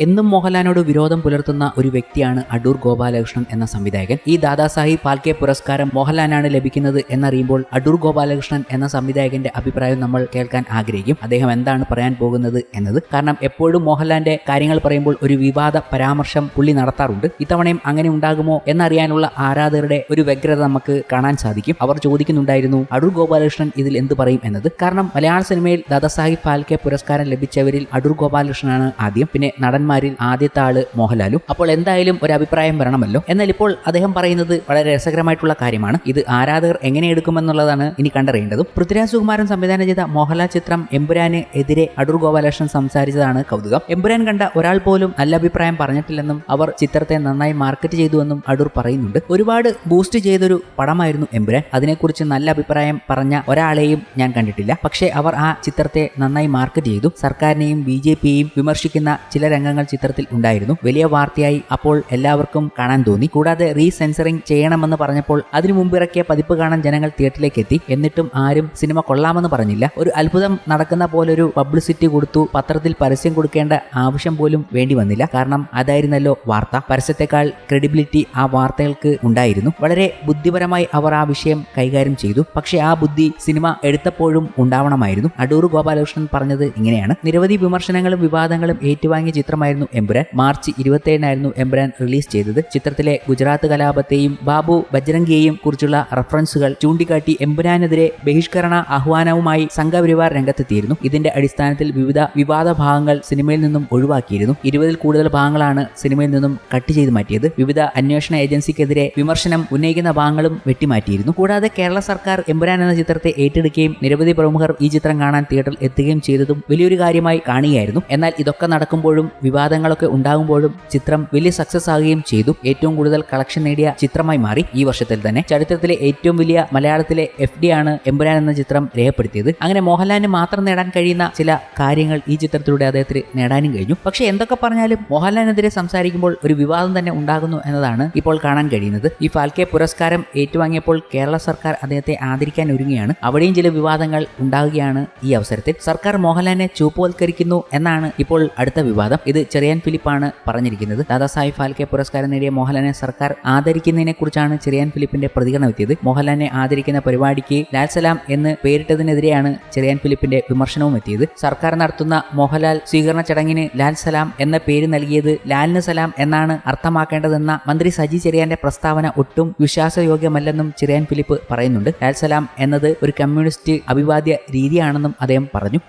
എന്നും മോഹൻലാലിനോട് വിരോധം പുലർത്തുന്ന ഒരു വ്യക്തിയാണ് അടൂർ ഗോപാലകൃഷ്ണൻ എന്ന സംവിധായകൻ. ഈ ദാദാസാഹിബ് പാൽക്കെ പുരസ്കാരം മോഹൻലാലിനാണ് ലഭിക്കുന്നത് എന്നറിയുമ്പോൾ അടൂർ ഗോപാലകൃഷ്ണൻ എന്ന സംവിധായകന്റെ അഭിപ്രായം നമ്മൾ കേൾക്കാൻ ആഗ്രഹിക്കും. അദ്ദേഹം എന്താണ് പറയാൻ പോകുന്നത് എന്നത്. കാരണം എപ്പോഴും മോഹൻലാലിന്റെ കാര്യങ്ങൾ പറയുമ്പോൾ ഒരു വിവാദ പരാമർശം പുള്ളി നടത്താറുണ്ട്. ഇത്തവണയും അങ്ങനെ ഉണ്ടാകുമോ എന്നറിയാനുള്ള ആരാധകരുടെ ഒരു വ്യഗ്രത നമുക്ക് കാണാൻ സാധിക്കും. അവർ ചോദിക്കുന്നുണ്ടായിരുന്നു അടൂർ ഗോപാലകൃഷ്ണൻ ഇതിൽ എന്ത് പറയും എന്നത്? കാരണം മലയാള സിനിമയിൽ ദാദാസാഹിബ് ഫാൽക്കെ പുരസ്കാരം ലഭിച്ചവരിൽ അടൂർ ഗോപാലകൃഷ്ണനാണ് ആദ്യം. പിന്നെ നടന്മാരിൽ ആദ്യത്തെ ആൾ മോഹൻലാലും. അപ്പോൾ എന്തായാലും ഒരു അഭിപ്രായം വരണമല്ലോ. എന്നാൽ ഇപ്പോൾ അദ്ദേഹം പറയുന്നത് വളരെ രസകരമായിട്ടുള്ള കാര്യമാണ്. ഇത് ആരാധകർ എങ്ങനെ എടുക്കുമെന്നുള്ളതാണ് ഇനി കണ്ടറിയേണ്ടതും. പൃഥ്വിരാജ് സുകുമാരൻ സംവിധാനം ചെയ്ത മോഹൻലാൽ ചിത്രം എമ്പുരാന് എതിരെ അടൂർ ഗോപാലകൃഷ്ണൻ സംസാരിച്ചതാണ് കൗതുകം. എമ്പുരാൻ കണ്ട ഒരാൾ പോലും നല്ല അഭിപ്രായം പറഞ്ഞിട്ടില്ലെന്നും അവർ ചിത്രത്തെ നന്നായി മാർക്കറ്റ് ചെയ്തുവെന്നും അടൂർ പറയുന്നുണ്ട്. ഒരുപാട് ബൂസ്റ്റ് ചെയ്തൊരു പടമായിരുന്നു എമ്പുരാൻ. അതിനെക്കുറിച്ച് നല്ല അഭിപ്രായം പറഞ്ഞ ഒരാളെയും ഞാൻ കണ്ടിട്ടില്ല. പക്ഷേ അവർ ആ ചിത്രത്തെ നന്നായി മാർക്കറ്റ് ചെയ്തു. സർക്കാരിനെയും ബി വിമർശിക്കുന്ന ചില രംഗങ്ങൾ ചിത്രത്തിൽ ഉണ്ടായിരുന്നു. വലിയ വാർത്തയായി അപ്പോൾ എല്ലാവർക്കും കാണാൻ തോന്നി. കൂടാതെ റീസെൻസറിംഗ് ചെയ്യണമെന്ന് പറഞ്ഞപ്പോൾ അതിനു മുമ്പ് ഇറക്കിയ പതിപ്പ് കാണാൻ ജനങ്ങൾ തിയേറ്ററിലേക്ക് എത്തി എന്നിട്ടും ആരും സിനിമ കൊള്ളാമെന്ന് പറഞ്ഞില്ല. ഒരു അത്ഭുതം നടക്കുന്ന പോലെ ഒരു പബ്ലിസിറ്റി കൊടുത്തു. പത്രത്തിൽ പരസ്യം കൊടുക്കേണ്ട ആവശ്യം പോലും വേണ്ടി വന്നില്ല. കാരണം അതായിരുന്നല്ലോ വാർത്ത. പരസ്യത്തെക്കാൾ ക്രെഡിബിലിറ്റി ആ വാർത്തകൾക്ക് ഉണ്ടായിരുന്നു. വളരെ ബുദ്ധിപരമായി അവർ ആ വിഷയം കൈകാര്യം ചെയ്തു. പക്ഷേ ആ ബുദ്ധി സിനിമ എടുത്തപ്പോഴും ഉണ്ടാവണമായിരുന്നു. അടൂർ ഗോപാലകൃഷ്ണൻ പറഞ്ഞത് ഇങ്ങനെയാണ്. നിരവധി വിമർശനങ്ങളും വിവാദങ്ങളും ഏറ്റുവാങ്ങിയ ചിത്രമായിരുന്നു എമ്പുരാൻ. മാർച്ച് ഇരുപത്തിയേഴിനായിരുന്നു എമ്പുരാൻ റിലീസ് ചെയ്തത്. ചിത്രത്തിലെ ഗുജറാത്ത് കലാപത്തെയും ബാബു ബജ്രംഗിയെയും കുറിച്ചുള്ള റഫറൻസുകൾ ചൂണ്ടിക്കാട്ടി എമ്പുരാനെതിരെ ബഹിഷ്കരണ ആഹ്വാനവുമായി സംഘപരിവാർ രംഗത്തെത്തിയിരുന്നു. ഇതിന്റെ അടിസ്ഥാനത്തിൽ വിവിധ വിവാദ ഭാഗങ്ങൾ സിനിമയിൽ നിന്നും ഒഴിവാക്കിയിരുന്നു. ഇരുപതിൽ കൂടുതൽ ഭാഗങ്ങളാണ് സിനിമയിൽ നിന്നും കട്ട് ചെയ്തു മാറ്റിയത്. വിവിധ അന്വേഷണ ഏജൻസിക്കെതിരെ വിമർശനം ഉന്നയിക്കുന്ന ഭാഗങ്ങളും വെട്ടിമാറ്റിയിരുന്നു. കൂടാതെ കേരള സർക്കാർ എമ്പുരാൻ എന്ന ചിത്രത്തെ ഏറ്റെടുക്കുകയും നിരവധി പ്രമുഖർ ഈ ചിത്രം കാണാൻ തിയേറ്ററിൽ എത്തുകയും ചെയ്തതും വലിയൊരു കാര്യമായി കാണുകയായിരുന്നു. എന്നാൽ ഇതൊക്കെ നടക്കുമ്പോഴും വിവാദങ്ങളൊക്കെ ഉണ്ടാകുമ്പോഴും ചിത്രം വലിയ സക്സസ് ആകുകയും ചെയ്തു. ഏറ്റവും കൂടുതൽ കളക്ഷൻ നേടിയ ചിത്രമായി മാറി ഈ വർഷത്തിൽ തന്നെ. ചരിത്രത്തിലെ ഏറ്റവും വലിയ മലയാളത്തിലെ എഫ് ഡി ആണ് എമ്പുരാൻ എന്ന ചിത്രം രേഖപ്പെടുത്തിയത്. അങ്ങനെ മോഹൻലാലിന് മാത്രം നേടാൻ കഴിയുന്ന ചില കാര്യങ്ങൾ ഈ ചിത്രത്തിലൂടെ അദ്ദേഹത്തിന് നേടാനും കഴിഞ്ഞു. പക്ഷേ എന്തൊക്കെ പറഞ്ഞാലും മോഹൻലാലിനെതിരെ സംസാരിക്കുമ്പോൾ ഒരു വിവാദം തന്നെ ഉണ്ടാകുന്നു എന്നതാണ് ഇപ്പോൾ കാണാൻ കഴിയുന്നത്. ഈ ഫാൽക്കെ പുരസ്കാരം ഏറ്റുവാങ്ങിയപ്പോൾ കേരള സർക്കാർ അദ്ദേഹത്തെ ആദരിക്കാൻ ഒരുങ്ങിയാണ് അവിടെയും ചില വിവാദങ്ങൾ ഉണ്ടാകുകയാണ് ഈ അവസരത്തിൽ. സർക്കാർ മോഹൻലാലിനെ ചൂപ്പുവൽക്കരിക്കുന്നു എന്നാണ് ഇപ്പോൾ അടുത്ത വിവാദം. ഇത് ചെറിയാൻ ഫിലിപ്പാണ് പറഞ്ഞിരിക്കുന്നത്. ദാദാസാഹിബ് ഫാൽക്കെ പുരസ്കാരം നേടിയ മോഹൻലാലിനെ സർക്കാർ ആദരിക്കുന്നതിനെ കുറിച്ചാണ് ചെറിയാൻ ഫിലിപ്പിന്റെ പ്രതികരണം എത്തിയത്. മോഹൻലാലിനെ ആദരിക്കുന്ന പരിപാടിക്ക് ലാൽ സലാം എന്ന് പേരിട്ടതിനെതിരെയാണ് ചെറിയാൻ ഫിലിപ്പിന്റെ വിമർശനവും എത്തിയത്. സർക്കാർ നടത്തുന്ന മോഹൻലാൽ സ്വീകരണ ചടങ്ങിന് ലാൽ സലാം എന്ന പേര് നൽകിയത് ലാലിന് സലാം എന്നാണ് അർത്ഥമാക്കേണ്ടതെന്ന മന്ത്രി സജി ചെറിയാന്റെ പ്രസ്താവന ഒട്ടും വിശ്വാസയോഗ്യമല്ലെന്നും ചെറിയാൻ ഫിലിപ്പ് പറയുന്നുണ്ട്. ലാൽ സലാം എന്നത് ഒരു കമ്മ്യൂണിസ്റ്റ് അഭിവാദ്യ രീതിയാണെന്നും അദ്ദേഹം പറഞ്ഞു.